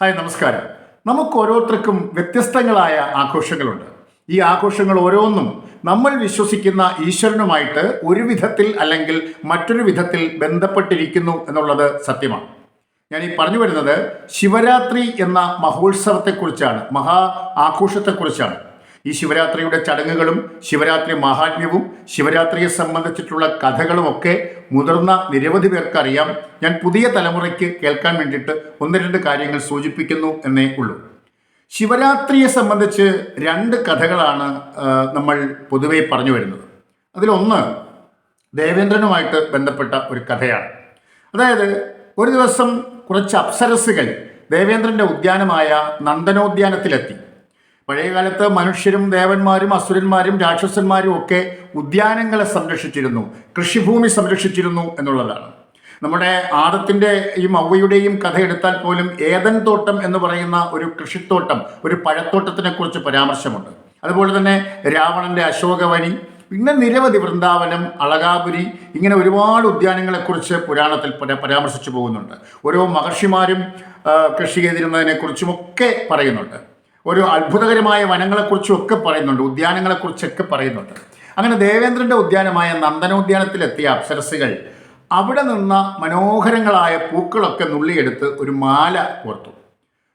Hi നമസ്കാരം. നമുക്ക് ഓരോരുത്തർക്കും വ്യത്യസ്തങ്ങളായ ആഘോഷങ്ങളുണ്ട്. ഈ ആഘോഷങ്ങൾ ഓരോന്നും നമ്മൾ വിശ്വസിക്കുന്ന ഈശ്വരനുമായിട്ട് ഒരു വിധത്തിൽ അല്ലെങ്കിൽ മറ്റൊരു വിധത്തിൽ ബന്ധപ്പെട്ടിരിക്കുന്നു എന്നുള്ളത് സത്യമാണ്. ഞാൻ ഈ പറഞ്ഞു വരുന്നത് ശിവരാത്രി എന്ന മഹോത്സവത്തെക്കുറിച്ചാണ് മഹാ ആഘോഷത്തെക്കുറിച്ചാണ്. ഈ ശിവരാത്രിയുടെ ചടങ്ങുകളും ശിവരാത്രി മഹാത്മ്യവും ശിവരാത്രിയെ സംബന്ധിച്ചിട്ടുള്ള കഥകളുമൊക്കെ മുതിർന്ന നിരവധി പേർക്ക് അറിയാം ഞാൻ പുതിയ തലമുറയ്ക്ക് കേൾക്കാൻ വേണ്ടിയിട്ട് ഒന്ന് രണ്ട് കാര്യങ്ങൾ സൂചിപ്പിക്കുന്നു എന്നേ ഉള്ളൂ. ശിവരാത്രിയെ സംബന്ധിച്ച് രണ്ട് കഥകളാണ് നമ്മൾ പൊതുവെ പറഞ്ഞു വരുന്നത്. അതിലൊന്ന് ദേവേന്ദ്രനുമായിട്ട് ബന്ധപ്പെട്ട ഒരു കഥയാണ്. അതായത് ഒരു ദിവസം കുറച്ച് അപ്സരസുകൾ ദേവേന്ദ്രന്റെ ഉദ്യാനമായ നന്ദനോദ്യാനത്തിലെത്തി. പഴയകാലത്ത് മനുഷ്യരും ദേവന്മാരും അസുരന്മാരും രാക്ഷസന്മാരും ഒക്കെ ഉദ്യാനങ്ങളെ സംരക്ഷിച്ചിരുന്നു കൃഷിഭൂമി സംരക്ഷിച്ചിരുന്നു എന്നുള്ളതാണ്. നമ്മുടെ ആദത്തിന്റെ ഈ മൗവയുടെയും കഥ എടുത്താൽ പോലും ഏതൻ തോട്ടം എന്ന് പറയുന്ന ഒരു കൃഷിത്തോട്ടം ഒരു പഴത്തോട്ടത്തിനെ കുറിച്ച് പരാമർശമുണ്ട്. അതുപോലെ തന്നെ രാവണന്റെ അശോകവനി പിന്നെ നിരവധി വൃന്ദാവനം അളകാപുരി ഇങ്ങനെ ഒരുപാട് ഉദ്യാനങ്ങളെക്കുറിച്ച് പുരാണത്തിൽ പര- പരാമർശിച്ചു പോകുന്നുണ്ട്. ഓരോ മഹർഷിമാരും കൃഷി ചെയ്തിരുന്നതിനെക്കുറിച്ചുമൊക്കെ പറയുന്നുണ്ട്. ഒരു അത്ഭുതകരമായ വനങ്ങളെക്കുറിച്ചും ഒക്കെ പറയുന്നുണ്ട് ഉദ്യാനങ്ങളെക്കുറിച്ചൊക്കെ പറയുന്നുണ്ട്. അങ്ങനെ ദേവേന്ദ്രന്റെ ഉദ്യാനമായ നന്ദനോദ്യാനത്തിലെത്തിയ അപ്സരസുകൾ അവിടെ നിന്ന മനോഹരങ്ങളായ പൂക്കളൊക്കെ നുള്ളിയെടുത്ത് ഒരു മാല കോർത്തു.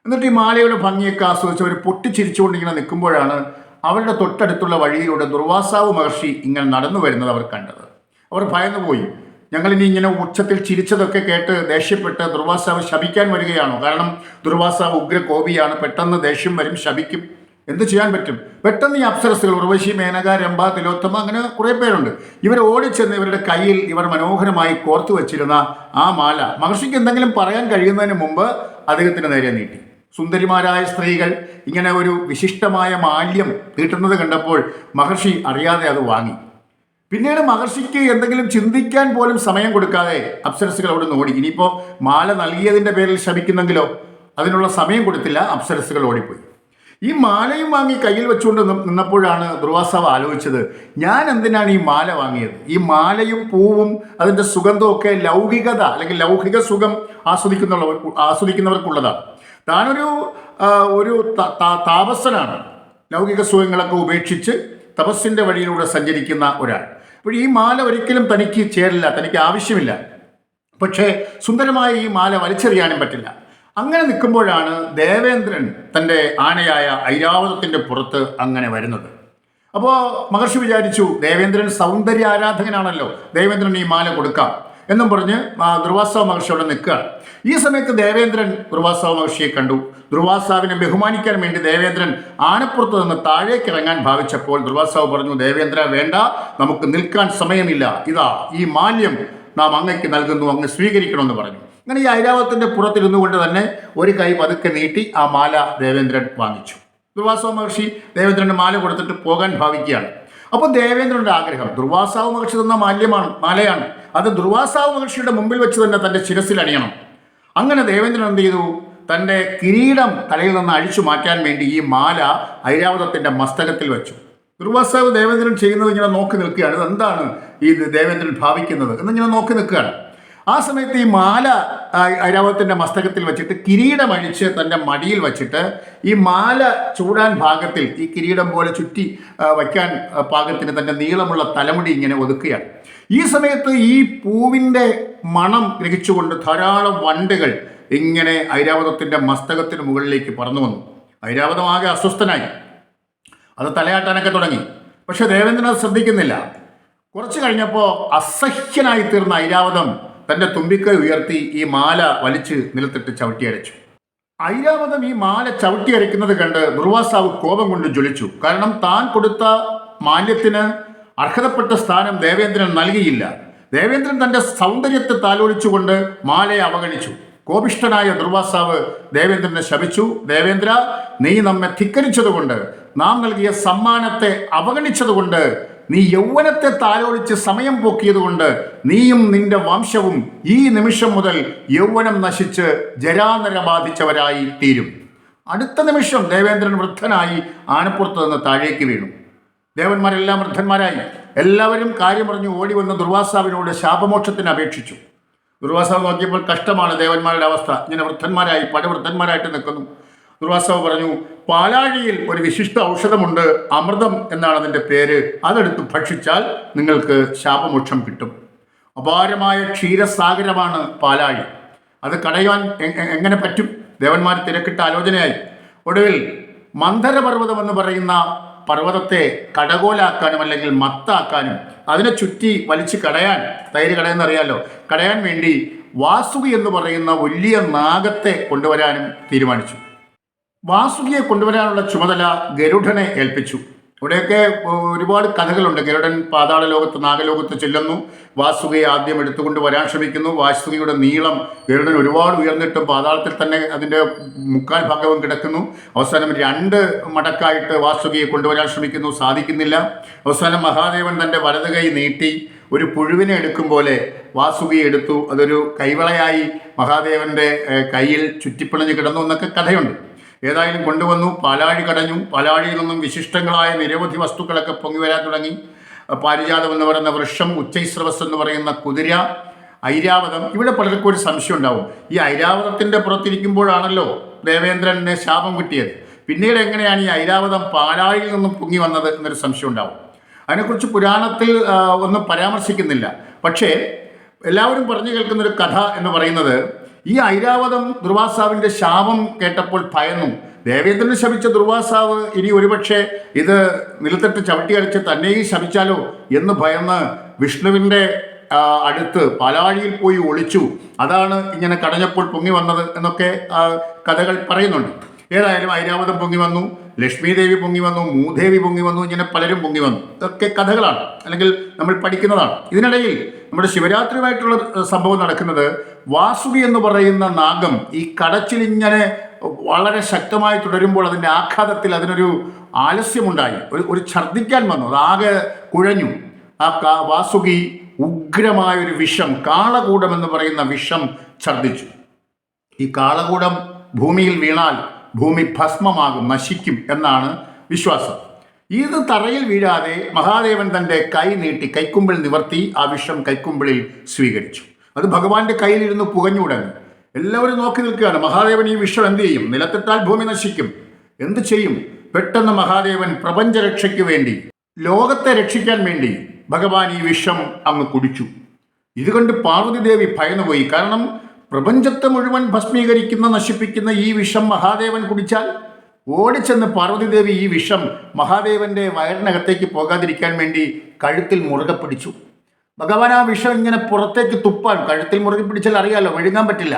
എന്നിട്ട് ഈ മാലയുടെ ഭംഗിയൊക്കെ ആസ്വദിച്ച് അവർ പൊട്ടിച്ചിരിച്ചുകൊണ്ട് ഇങ്ങനെ നിൽക്കുമ്പോഴാണ് അവരുടെ തൊട്ടടുത്തുള്ള വഴിയിലൂടെ ദുർവാസാവ് മഹർഷി ഇങ്ങനെ നടന്നു വരുന്നത് അവർ കണ്ടത്. അവർ ഭയന്നുപോയി. ഞങ്ങളിനി ഇങ്ങനെ ഉച്ചത്തിൽ ചിരിച്ചതൊക്കെ കേട്ട് ദേഷ്യപ്പെട്ട് ദുർവാസാവ് ശപിക്കാൻ വരികയാണോ? കാരണം ദുർവാസാവ് ഉഗ്ര കോപിയാണ് പെട്ടെന്ന് ദേഷ്യം വരും ശപിക്കും. എന്ത് ചെയ്യാൻ പറ്റും? പെട്ടെന്ന് ഈ അപ്സരസുകൾ ഉർവശി മേനക രംഭ തിലോത്തമ അങ്ങനെ കുറേ പേരുണ്ട്. ഇവർ ഓടിച്ചെന്ന് ഇവരുടെ കയ്യിൽ ഇവർ മനോഹരമായി കോർത്തു വച്ചിരുന്ന ആ മാല. മഹർഷിക്ക് എന്തെങ്കിലും പറയാൻ കഴിയുന്നതിന് മുമ്പ് അദ്ദേഹത്തിന് നേരെ നീട്ടി. സുന്ദരിമാരായ സ്ത്രീകൾ ഇങ്ങനെ ഒരു വിശിഷ്ടമായ മാല്യം തീട്ടുന്നത് കണ്ടപ്പോൾ മഹർഷി അറിയാതെ അത് വാങ്ങി. പിന്നീട് മഹർഷിക്ക് എന്തെങ്കിലും ചിന്തിക്കാൻ പോലും സമയം കൊടുക്കാതെ അപ്സരസുകൾ അവിടെ നിന്ന് ഓടി. ഇനിയിപ്പോൾ മാല നൽകിയതിന്റെ പേരിൽ ശമിക്കുന്നെങ്കിലോ അതിനുള്ള സമയം കൊടുത്തില്ല അപ്സരസുകൾ ഓടിപ്പോയി. ഈ മാലയും വാങ്ങി കയ്യിൽ വെച്ചുകൊണ്ട് നിന്നപ്പോഴാണ് ദുർവാസാവ് ആലോചിച്ചത് ഞാൻ എന്തിനാണ് ഈ മാല വാങ്ങിയത്? ഈ മാലയും പൂവും അതിന്റെ സുഗന്ധവും ഒക്കെ ലൗകികത അല്ലെങ്കിൽ ലൗകിക സുഖം ആസ്വദിക്കുന്നവർ ആസ്വദിക്കുന്നവർക്കുള്ളതാണ്. താനൊരു ഒരു താപസനാണ്. ലൗകിക സുഖങ്ങളൊക്കെ ഉപേക്ഷിച്ച് തപസ്സിന്റെ വഴിയിലൂടെ സഞ്ചരിക്കുന്ന ഒരാൾ. അപ്പോൾ ഈ മാല ഒരിക്കലും തനിക്ക് ചേരില്ല തനിക്ക് ആവശ്യമില്ല. പക്ഷേ സുന്ദരമായ ഈ മാല വലിച്ചെറിയാനും പറ്റില്ല. അങ്ങനെ നിൽക്കുമ്പോഴാണ് ദേവേന്ദ്രൻ തന്റെ ആനയായ ഐരാവതത്തിന്റെ പുറത്ത് അങ്ങനെ വരുന്നത്. അപ്പോൾ മഹർഷി വിചാരിച്ചു ദേവേന്ദ്രൻ സൗന്ദര്യ ആരാധകനാണല്ലോ ദേവേന്ദ്രൻ ഈ മാല കൊടുക്കാം. എന്നും പറഞ്ഞ് ദുർവാസാവ് മഹർഷി അവിടെ നിൽക്കുകയാണ് ഈ സമയത്ത് ദേവേന്ദ്രൻ ദുർവാസാവ് മഹർഷിയെ കണ്ടു. ദുർവാസാവിനെ ബഹുമാനിക്കാൻ വേണ്ടി ദേവേന്ദ്രൻ ആനപ്പുറത്ത് നിന്ന് താഴേക്ക് ഇറങ്ങാൻ ഭാവിച്ചപ്പോൾ ദുർവാസാവ് പറഞ്ഞു ദേവേന്ദ്ര വേണ്ട നമുക്ക് നിൽക്കാൻ സമയമില്ല. ഇതാ ഈ മാല്യം നാം അങ്ങയ്ക്ക് നൽകുന്നു അങ്ങ് സ്വീകരിക്കണമെന്ന് പറഞ്ഞു. അങ്ങനെ ഈ ഐരാവത്തിന്റെ പുറത്തിരുന്നു കൊണ്ട് തന്നെ ഒരു കൈ പതുക്കെ നീട്ടി ആ മാല ദേവേന്ദ്രൻ വാങ്ങിച്ചു. ദുർവാസാവ് മഹർഷി ദേവേന്ദ്രന് മാല കൊടുത്തിട്ട് പോകാൻ ഭാവിക്കുകയാണ്. അപ്പോൾ ദേവേന്ദ്രന്റെ ആഗ്രഹം ദുർവാസാവ് മഹർഷി തന്ന മാല്യമാണ് മാലയാണ്. അത് ദുർവാസാവ് മഹർഷിയുടെ മുമ്പിൽ വെച്ച് തന്നെ തന്റെ ശിരസിൽ അണിയണം. അങ്ങനെ ദേവേന്ദ്രൻ എന്ത് ചെയ്തു? തന്റെ കിരീടം തലയിൽ നിന്ന് അഴിച്ചു മാറ്റാൻ വേണ്ടി ഈ മാല ഐരാവതത്തിന്റെ മസ്തകത്തിൽ വെച്ചു. ദുർവാസാവ് ദേവേന്ദ്രൻ ചെയ്യുന്നത് ഇങ്ങനെ നോക്കി നിൽക്കുകയാണ്. ഇതെന്താണ് ഈ ദേവേന്ദ്രൻ ഭാവിക്കുന്നത്? എന്നിങ്ങനെ നോക്കി നിൽക്കുകയാണ്. ആ സമയത്ത് ഈ മാല ഐരാവത്തിന്റെ മസ്തകത്തിൽ വെച്ചിട്ട് കിരീടം അഴിച്ച് തന്റെ മടിയിൽ വെച്ചിട്ട് ഈ മാല ചൂടാൻ ഭാഗത്തിൽ ഈ കിരീടം പോലെ ചുറ്റി വയ്ക്കാൻ പാകത്തിന് തന്റെ നീളമുള്ള തലമുടി ഇങ്ങനെ ഒതുക്കുകയാണ്. ഈ സമയത്ത് ഈ പൂവിന്റെ മണം ഗ്രഹിച്ചുകൊണ്ട് ധാരാളം വണ്ടുകൾ ഇങ്ങനെ ഐരാവതത്തിന്റെ മസ്തകത്തിന് മുകളിലേക്ക് പറന്നു വന്നു. ഐരാവതം ആകെ അസ്വസ്ഥനായി. അത് തലയാട്ടാനൊക്കെ തുടങ്ങി. പക്ഷെ ദേവേന്ദ്രനാഥ് ശ്രദ്ധിക്കുന്നില്ല. കുറച്ച് കഴിഞ്ഞപ്പോൾ അസഹ്യനായി തീർന്ന ഐരാവതം തന്റെ തുമ്പിക്കൈ ഉയർത്തി ഈ മാല വലിച്ച് നിലത്തിട്ട് ചവിട്ടിയരച്ചു. ഐരാവതം ഈ മാല ചവിട്ടിയരയ്ക്കുന്നത് കണ്ട് ദുർവാസാവ് കോപം കൊണ്ട് ജ്വലിച്ചു. കാരണം താൻ കൊടുത്ത മാല്യത്തിന് അർഹതപ്പെട്ട സ്ഥാനം ദേവേന്ദ്രൻ നൽകിയില്ല. ദേവേന്ദ്രൻ തന്റെ സൗന്ദര്യത്തെ താലോലിച്ചുകൊണ്ട് മാലയെ അവഗണിച്ചു. കോപിഷ്ഠനായ ദുർവാസാവ് ദേവേന്ദ്രനെ ശപിച്ചു. ദേവേന്ദ്ര നീ നമ്മെ ധിക്കരിച്ചതുകൊണ്ട് നാം നൽകിയ സമ്മാനത്തെ അവഗണിച്ചതുകൊണ്ട് നീ യൗവനത്തെ താലോലിച്ച് സമയം പോക്കിയതുകൊണ്ട് നീയും നിന്റെ വംശവും ഈ നിമിഷം മുതൽ യൗവനം നശിച്ച് ജരാനര ബാധിച്ചവരായി തീരും. അടുത്ത നിമിഷം ദേവേന്ദ്രൻ വൃദ്ധനായി ആനപ്പുറത്ത് നിന്ന് താഴേക്ക് വീണു. ദേവന്മാരെല്ലാം വൃദ്ധന്മാരായി. എല്ലാവരും കാര്യം പറഞ്ഞു ഓടി വന്ന് ദുർവാസാവിനോട് ശാപമോക്ഷത്തിന് അപേക്ഷിച്ചു. ദുർവാസാവ് നോക്കിയപ്പോൾ കഷ്ടമാണ് ദേവന്മാരുടെ അവസ്ഥ. ഇങ്ങനെ വൃദ്ധന്മാരായി പടവൃദ്ധന്മാരായിട്ട് നിൽക്കുന്നു. ദുർവാസാവ് പറഞ്ഞു പാലാഴിയിൽ ഒരു വിശിഷ്ട ഔഷധമുണ്ട് അമൃതം എന്നാണ് അതിന്റെ പേര്. അതെടുത്ത് ഭക്ഷിച്ചാൽ നിങ്ങൾക്ക് ശാപമോക്ഷം കിട്ടും. അപാരമായ ക്ഷീരസാഗരമാണ് പാലാഴി. അത് കടയുവാൻ എങ്ങനെ പറ്റും? ദേവന്മാർ തിരക്കിട്ട ആലോചനയായി. ഒടുവിൽ മന്ധരപർവതം എന്ന് പറയുന്ന പർവതത്തെ കടകോലാക്കാനും അല്ലെങ്കിൽ മത്താക്കാനും അതിനെ ചുറ്റി വലിച്ചു കടയാൻ തൈര് കടയെന്നറിയാലോ കടയാൻ വേണ്ടി വാസുകി എന്ന് പറയുന്ന വലിയ നാഗത്തെ കൊണ്ടുവരാനും തീരുമാനിച്ചു. വാസുകിയെ കൊണ്ടുവരാനുള്ള ചുമതല ഗരുഡനെ ഏൽപ്പിച്ചു. ഇവിടെയൊക്കെ ഒരുപാട് കഥകളുണ്ട്. ഗരുഡൻ പാതാള ലോകത്ത് നാഗലോകത്ത് ചെല്ലുന്നു. വാസുകിയെ ആദ്യം എടുത്തുകൊണ്ട് വരാൻ ശ്രമിക്കുന്നു. വാസുകിയുടെ നീളം ഗരുഡൻ ഒരുപാട് ഉയർന്നിട്ടും പാതാളത്തിൽ തന്നെ അതിന്റെ മുക്കാൽ ഭാഗവും കിടക്കുന്നു. അവസാനം രണ്ട് മടക്കായിട്ട് വാസുകിയെ കൊണ്ടുവരാൻ ശ്രമിക്കുന്നു. സാധിക്കുന്നില്ല. അവസാനം മഹാദേവൻ തന്റെ വലത് കൈ നീട്ടി ഒരു പുഴുവിനെ എടുക്കും പോലെ വാസുകിയെ എടുത്തു. അതൊരു കൈവളയായി മഹാദേവന്റെ കയ്യിൽ ചുറ്റിപ്പിണഞ്ഞ് കിടന്നു എന്നൊക്കെ കഥയുണ്ട്. ഏതായാലും കൊണ്ടുവന്നു. പാലാഴി കടഞ്ഞു. പാലാഴിയിൽ നിന്നും വിശിഷ്ടങ്ങളായ നിരവധി വസ്തുക്കളൊക്കെ പൊങ്ങി വരാൻ തുടങ്ങി. പാരിജാതം എന്ന് പറയുന്ന വൃക്ഷം ഉച്ചൈസ്രവസ് എന്ന് പറയുന്ന കുതിര ഐരാവതം. ഇവിടെ പലർക്കും ഒരു സംശയം ഉണ്ടാവും. ഈ ഐരാവതത്തിന്റെ പുറത്തിരിക്കുമ്പോഴാണല്ലോ ദേവേന്ദ്രനെ ശാപം കിട്ടിയത്. പിന്നീട് എങ്ങനെയാണ് ഈ ഐരാവതം പാലാഴിയിൽ നിന്നും പൊങ്ങി വന്നത് എന്നൊരു സംശയം ഉണ്ടാവും. അതിനെക്കുറിച്ച് പുരാണത്തിൽ ഒന്നും പരാമർശിക്കുന്നില്ല. പക്ഷേ എല്ലാവരും പറഞ്ഞു കേൾക്കുന്നൊരു കഥ എന്ന് പറയുന്നത് ഈ ഐരാവതം ദുർവാസാവിന്റെ ശാപം കേട്ടപ്പോൾ ഭയന്നു. ദേവേന്ദ്രനെ ശപിച്ച ദുർവാസാവ് ഇനി ഒരുപക്ഷെ ഇത് നിലത്തിട്ട് ചവിട്ടി അടിച്ച് തന്നെയും ശപിച്ചാലോ എന്ന് ഭയന്ന് വിഷ്ണുവിന്റെ അടുത്ത് പാലാഴിയിൽ പോയി ഒളിച്ചു. അതാണ് ഇങ്ങനെ കടഞ്ഞപ്പോൾ പൊങ്ങി വന്നത് എന്നൊക്കെ കഥകൾ പറയുന്നുണ്ട്. ഏതായാലും ഐരാവതം പൊങ്ങി വന്നു ലക്ഷ്മി ദേവി പൊങ്ങി വന്നു മൂദേവി പൊങ്ങി വന്നു ഇങ്ങനെ പലരും പൊങ്ങി വന്നു. ഇതൊക്കെ കഥകളാണ് അല്ലെങ്കിൽ നമ്മൾ പഠിക്കുന്നതാണ്. ഇതിനിടയിൽ നമ്മുടെ ശിവരാത്രിയുമായിട്ടുള്ള സംഭവം നടക്കുന്നത് വാസുകി എന്ന് പറയുന്ന നാഗം ഈ കടച്ചിലിങ്ങനെ വളരെ ശക്തമായി തുടരുമ്പോൾ അതിന്റെ ആഘാതത്തിൽ അതിനൊരു ആലസ്യമുണ്ടായി. ഒരു ഒരു ഛർദ്ദിക്കാൻ വന്നു അതാകെ കുഴഞ്ഞു. ആ വാസുകി ഉഗ്രമായ ഒരു വിഷം കാളകൂടം എന്ന് പറയുന്ന വിഷം ഛർദ്ദിച്ചു. ഈ കാളകൂടം ഭൂമിയിൽ വീണാൽ ഭൂമി ഭസ്മമാകും നശിക്കും എന്നാണ് വിശ്വാസം. ഇത് തറയിൽ വീഴാതെ മഹാദേവൻ തന്റെ കൈ നീട്ടി കൈക്കുമ്പിൾ നിവർത്തി ആ വിഷം കൈക്കുമ്പിളിൽ സ്വീകരിച്ചു. അത് ഭഗവാന്റെ കയ്യിലിരുന്ന് പുകഞ്ഞുടങ്ങി. എല്ലാവരും നോക്കി നിൽക്കുകയാണ്. മഹാദേവൻ ഈ വിഷം എന്ത് ചെയ്യും? നിലത്തിട്ടാൽ ഭൂമി നശിക്കും. എന്ത് ചെയ്യും? പെട്ടെന്ന് മഹാദേവൻ പ്രപഞ്ചരക്ഷയ്ക്ക് വേണ്ടി ലോകത്തെ രക്ഷിക്കാൻ വേണ്ടി ഭഗവാൻ ഈ വിഷം അങ്ങ് കുടിച്ചു. ഇതുകൊണ്ട് പാർവതിദേവി ഭയന്നുപോയി. കാരണം പ്രപഞ്ചത്തെ മുഴുവൻ ഭസ്മീകരിക്കുന്ന നശിപ്പിക്കുന്ന ഈ വിഷം മഹാദേവൻ കുടിച്ചാൽ ഓടിച്ചെന്ന് പാർവതിദേവി ഈ വിഷം മഹാദേവന്റെ വയറിനകത്തേക്ക് പോകാതിരിക്കാൻ വേണ്ടി കഴുത്തിൽ മുറുകെ പിടിച്ചു. ഭഗവാൻ ആ വിഷം ഇങ്ങനെ പുറത്തേക്ക് തുപ്പാൻ കഴുത്തിൽ മുറുകെ പിടിച്ചാൽ അറിയാലോ വിഴുങ്ങാൻ പറ്റില്ല.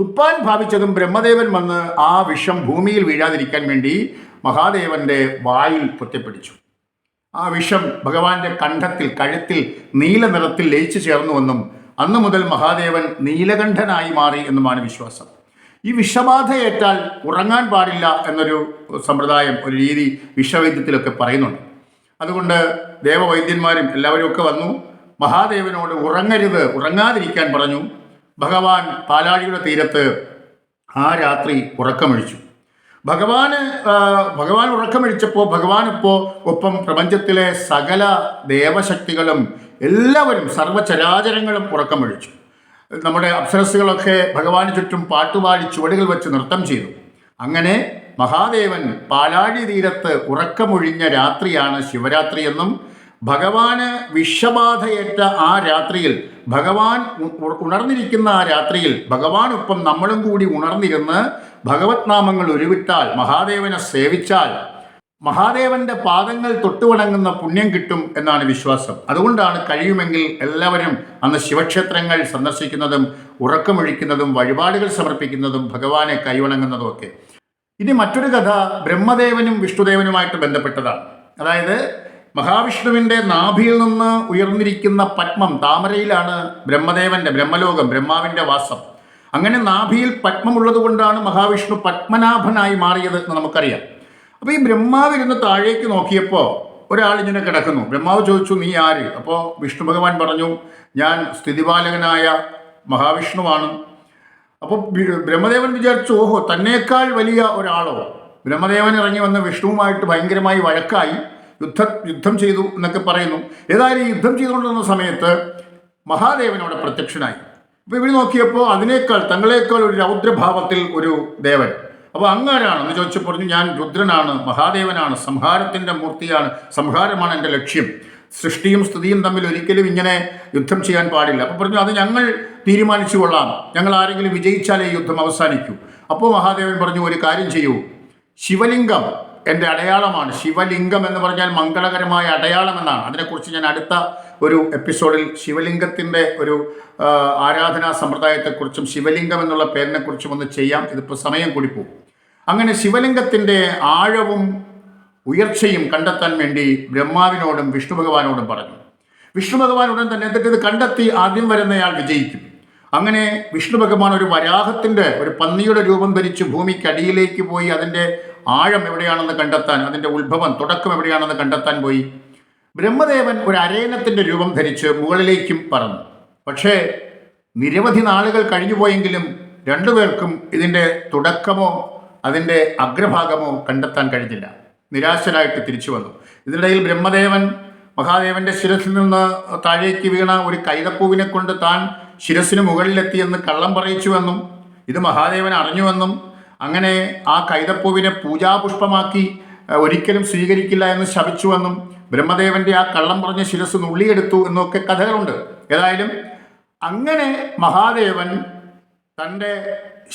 തുപ്പാൻ ഭാവിച്ചതും ബ്രഹ്മദേവൻ വന്ന് ആ വിഷം ഭൂമിയിൽ വീഴാതിരിക്കാൻ വേണ്ടി മഹാദേവന്റെ വായിൽ പൊത്തിപ്പിടിച്ചു. ആ വിഷം ഭഗവാന്റെ കണ്ഠത്തിൽ കഴുത്തിൽ നീല നിറത്തിൽ ലയിച്ചു ചേർന്നുവെന്നും അന്നു മുതൽ മഹാദേവൻ നീലകണ്ഠനായി മാറി എന്നുമാണ് വിശ്വാസം. ഈ വിഷബാധയേറ്റാൽ ഉറങ്ങാൻ പാടില്ല എന്നൊരു സമ്പ്രദായം ഒരു രീതി വിശ്വവൈദ്യത്തിലൊക്കെ പറയുന്നുണ്ട്. അതുകൊണ്ട് ദേവവൈദ്യന്മാരും എല്ലാവരും ഒക്കെ വന്നു മഹാദേവനോട് ഉറങ്ങരുത് ഉറങ്ങാതിരിക്കാൻ പറഞ്ഞു. ഭഗവാൻ പാലാഴിയുടെ തീരത്ത് ആ രാത്രി ഉറക്കമൊഴിച്ചു. ഭഗവാന് ഭഗവാൻ ഉറക്കമൊഴിച്ചപ്പോൾ ഭഗവാൻ ഇപ്പോൾ ഒപ്പം പ്രപഞ്ചത്തിലെ സകല ദേവശക്തികളും എല്ലാവരും സർവചരാചരങ്ങളും ഉറക്കമൊഴിച്ചു. നമ്മുടെ അപ്സരസ്സുകളൊക്കെ ഭഗവാന് ചുറ്റും പാട്ടുപാടി ചുവടുകൾ വെച്ച് നൃത്തം ചെയ്തു. അങ്ങനെ മഹാദേവൻ പാലാഴി തീരത്ത് ഉറക്കമൊഴിഞ്ഞ രാത്രിയാണ് ശിവരാത്രി എന്നും ഭഗവാന് വിഷബാധയേറ്റ ആ രാത്രിയിൽ ഭഗവാൻ ഉണർന്നിരിക്കുന്ന ആ രാത്രിയിൽ ഭഗവാനൊപ്പം നമ്മളും കൂടി ഉണർന്നിരുന്ന് ഭഗവത് നാമങ്ങൾ ഉരുവിട്ടാൽ മഹാദേവനെ സേവിച്ചാൽ മഹാദേവന്റെ പാദങ്ങൾ തൊട്ടുവണങ്ങുന്ന പുണ്യം കിട്ടും എന്നാണ് വിശ്വാസം. അതുകൊണ്ടാണ് കഴിയുമെങ്കിൽ എല്ലാവരും അന്ന് ശിവക്ഷേത്രങ്ങൾ സന്ദർശിക്കുന്നതും ഉറക്കമൊഴിക്കുന്നതും വഴിപാടുകൾ സമർപ്പിക്കുന്നതും ഭഗവാനെ കൈവണങ്ങുന്നതും ഒക്കെ ഇനി മറ്റൊരു കഥ ബ്രഹ്മദേവനും വിഷ്ണുദേവനുമായിട്ട് ബന്ധപ്പെട്ടതാണ്. അതായത് മഹാവിഷ്ണുവിന്റെ നാഭിയിൽ നിന്ന് ഉയർന്നിരിക്കുന്ന പത്മം താമരയിലാണ് ബ്രഹ്മദേവന്റെ ബ്രഹ്മലോകം ബ്രഹ്മാവിന്റെ വാസം. അങ്ങനെ നാഭിയിൽ പത്മമുള്ളത് കൊണ്ടാണ് മഹാവിഷ്ണു പത്മനാഭനായി മാറിയത് എന്ന് നമുക്കറിയാം. അപ്പോൾ ഈ ബ്രഹ്മാവ് ഇരുന്ന് താഴേക്ക് നോക്കിയപ്പോൾ ഒരാൾ ഇങ്ങനെ കിടക്കുന്നു. ബ്രഹ്മാവ് ചോദിച്ചു നീ ആര്? അപ്പോൾ വിഷ്ണു ഭഗവാൻ പറഞ്ഞു ഞാൻ സ്ഥിതിപാലകനായ മഹാവിഷ്ണുവാണ്. അപ്പോൾ ബ്രഹ്മദേവൻ വിചാരിച്ചു ഓഹോ തന്നേക്കാൾ വലിയ ഒരാളോ? ബ്രഹ്മദേവൻ ഇറങ്ങി വന്ന വിഷ്ണുവുമായിട്ട് ഭയങ്കരമായി വഴക്കായി യുദ്ധ യുദ്ധം ചെയ്തു എന്നൊക്കെ പറയുന്നു. ഏതായാലും യുദ്ധം ചെയ്തുകൊണ്ടിരുന്ന സമയത്ത് മഹാദേവൻ അവിടെ പ്രത്യക്ഷനായി. അപ്പോൾ ഇവർ നോക്കിയപ്പോൾ അതിനേക്കാൾ തങ്ങളേക്കാൾ ഒരു രൗദ്രഭാവത്തിൽ ഒരു ദേവൻ. അപ്പോൾ അങ്ങാരാണ്? എന്ന് ചോദിച്ചു പറഞ്ഞു ഞാൻ രുദ്രനാണ് മഹാദേവനാണ് സംഹാരത്തിന്റെ മൂർത്തിയാണ് സംഹാരമാണ് എന്റെ ലക്ഷ്യം. സൃഷ്ടിയും സ്തുതിയും തമ്മിൽ ഒരിക്കലും ഇങ്ങനെ യുദ്ധം ചെയ്യാൻ പാടില്ല. അപ്പോൾ പറഞ്ഞു അത് ഞങ്ങൾ തീരുമാനിച്ചു കൊള്ളാം. ഞങ്ങൾ ആരെങ്കിലും വിജയിച്ചാലേ യുദ്ധം അവസാനിക്കൂ. അപ്പോൾ മഹാദേവൻ പറഞ്ഞു ഒരു കാര്യം ചെയ്യൂ. ശിവലിംഗം എന്റെ അടയാളമാണ്. ശിവലിംഗം എന്ന് പറഞ്ഞാൽ മംഗളകരമായ അടയാളം എന്നാണ്. അതിനെക്കുറിച്ച് ഞാൻ അടുത്ത ഒരു എപ്പിസോഡിൽ ശിവലിംഗത്തിന്റെ ഒരു ആരാധനാ സമ്പ്രദായത്തെക്കുറിച്ചും ശിവലിംഗം എന്നുള്ള പേരിനെക്കുറിച്ചും ഒന്ന് ചെയ്യാം. ഇതിപ്പോൾ സമയം കൂടി പോകും. അങ്ങനെ ശിവലിംഗത്തിന്റെ ആഴവും ഉയർച്ചയും കണ്ടെത്താൻ വേണ്ടി ബ്രഹ്മാവിനോടും വിഷ്ണു ഭഗവാനോടും പറഞ്ഞു. വിഷ്ണു ഭഗവാൻ ഉടൻ തന്നെ എന്നിട്ട് ഇത് കണ്ടെത്തി ആദ്യം വരുന്നയാൾ വിജയിക്കും. അങ്ങനെ വിഷ്ണു ഭഗവാൻ ഒരു വരാഹത്തിന്റെ ഒരു പന്നിയുടെ രൂപം ധരിച്ച് ഭൂമിക്കടിയിലേക്ക് പോയി അതിന്റെ ആഴം എവിടെയാണെന്ന് കണ്ടെത്താൻ അതിന്റെ ഉത്ഭവം തുടക്കം എവിടെയാണെന്ന് കണ്ടെത്താൻ പോയി. ബ്രഹ്മദേവൻ ഒരു അരയനത്തിന്റെ രൂപം ധരിച്ച് മുകളിലേക്കും പറന്നു. പക്ഷേ നിരവധി നാളുകൾ കഴിഞ്ഞുപോയെങ്കിലും രണ്ടുപേർക്കും ഇതിന്റെ തുടക്കമോ അതിന്റെ അഗ്രഭാഗമോ കണ്ടെത്താൻ കഴിഞ്ഞില്ല. നിരാശനായിട്ട് തിരിച്ചു വന്നു. ഇതിനിടയിൽ ബ്രഹ്മദേവൻ മഹാദേവന്റെ ശിരസിൽ നിന്ന് താഴേക്ക് വീണ ഒരു കൈതപ്പൂവിനെ കൊണ്ട് താൻ ശിരസിന് മുകളിലെത്തിയെന്ന് കള്ളം പറയിച്ചുവെന്നും ഇത് മഹാദേവൻ അറിഞ്ഞുവെന്നും അങ്ങനെ ആ കൈതപ്പൂവിനെ പൂജാപുഷ്പമാക്കി ഒരിക്കലും സ്വീകരിക്കില്ല എന്ന് ശപിച്ചുവെന്നും ബ്രഹ്മദേവന്റെ ആ കള്ളം പറഞ്ഞ ശിരസ് നുള്ളിയെടുത്തു എന്നൊക്കെ കഥകളുണ്ട്. ഏതായാലും അങ്ങനെ മഹാദേവൻ തന്റെ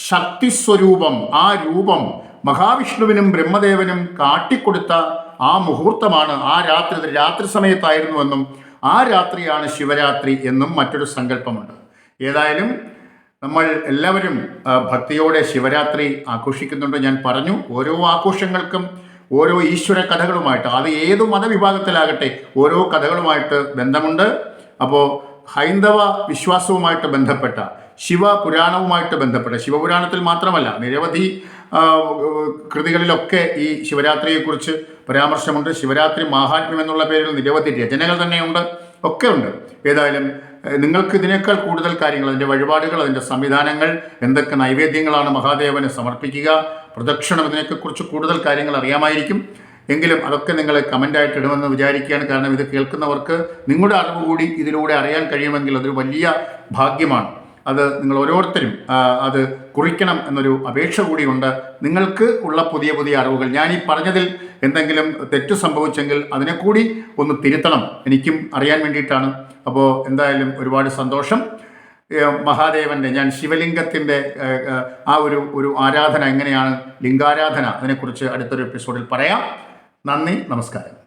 ശക്തിസ്വരൂപം ആ രൂപം മഹാവിഷ്ണുവിനും ബ്രഹ്മദേവനും കാട്ടിക്കൊടുത്ത ആ മുഹൂർത്തമാണ് ആ രാത്രി രാത്രി സമയത്തായിരുന്നുവെന്നും ആ രാത്രിയാണ് ശിവരാത്രി എന്നും മറ്റൊരു സങ്കല്പമുണ്ട്. ഏതായാലും നമ്മൾ എല്ലാവരും ഭക്തിയോടെ ശിവരാത്രി ആഘോഷിക്കുന്നുണ്ട്. ഞാൻ പറഞ്ഞു ഓരോ ആഘോഷങ്ങൾക്കും ഓരോ ഈശ്വര കഥകളുമായിട്ട് അത് ഏത് മതവിഭാഗത്തിലാകട്ടെ ഓരോ കഥകളുമായിട്ട് ബന്ധമുണ്ട്. അപ്പോൾ ഹൈന്ദവ വിശ്വാസവുമായിട്ട് ബന്ധപ്പെട്ട ശിവപുരാണവുമായിട്ട് ബന്ധപ്പെട്ട ശിവപുരാണത്തിൽ മാത്രമല്ല നിരവധി കൃതികളിലൊക്കെ ഈ ശിവരാത്രിയെക്കുറിച്ച് പരാമർശമുണ്ട്. ശിവരാത്രി മാഹാത്മ്യം എന്നുള്ള പേരിൽ നിരവധി രചനകൾ തന്നെയുണ്ട് ഒക്കെ ഉണ്ട്. ഏതായാലും നിങ്ങൾക്ക് ഇതിനേക്കാൾ കൂടുതൽ കാര്യങ്ങൾ അതിന്റെ വഴിപാടുകൾ അതിന്റെ സംവിധാനങ്ങൾ എന്തൊക്കെ നൈവേദ്യങ്ങളാണ് മഹാദേവന് സമർപ്പിക്കുക പ്രദക്ഷിണം ഇതിനെക്കുറിച്ച് കൂടുതൽ കാര്യങ്ങൾ അറിയാമായിരിക്കും. എങ്കിലും അതൊക്കെ നിങ്ങൾ കമന്റായിട്ട് ഇടുമെന്ന് വിചാരിക്കുകയാണ്. കാരണം ഇത് കേൾക്കുന്നവർക്ക് നിങ്ങളുടെ അറിവ് കൂടി ഇതിലൂടെ അറിയാൻ കഴിയുമെങ്കിൽ അതൊരു വലിയ ഭാഗ്യമാണ്. അത് നിങ്ങൾ ഓരോരുത്തരും അത് കുറിക്കണം എന്നൊരു അപേക്ഷ കൂടിയുണ്ട്. നിങ്ങൾക്ക് ഉള്ള പുതിയ പുതിയ അറിവുകൾ. ഞാൻ ഈ പറഞ്ഞതിൽ എന്തെങ്കിലും തെറ്റു സംഭവിച്ചെങ്കിൽ അതിനെ കൂടി ഒന്ന് തിരുത്തണം. എനിക്കും അറിയാൻ വേണ്ടിയിട്ടാണ്. അപ്പോൾ എന്തായാലും ഒരുപാട് സന്തോഷം. മഹാദേവന്റെ ഞാൻ ശിവലിംഗത്തിന്റെ ആ ഒരു ഒരു ആരാധന എങ്ങനെയാണ്? ലിംഗാരാധന അതിനെക്കുറിച്ച് അടുത്തൊരു എപ്പിസോഡിൽ പറയാം. നന്ദി നമസ്കാരം.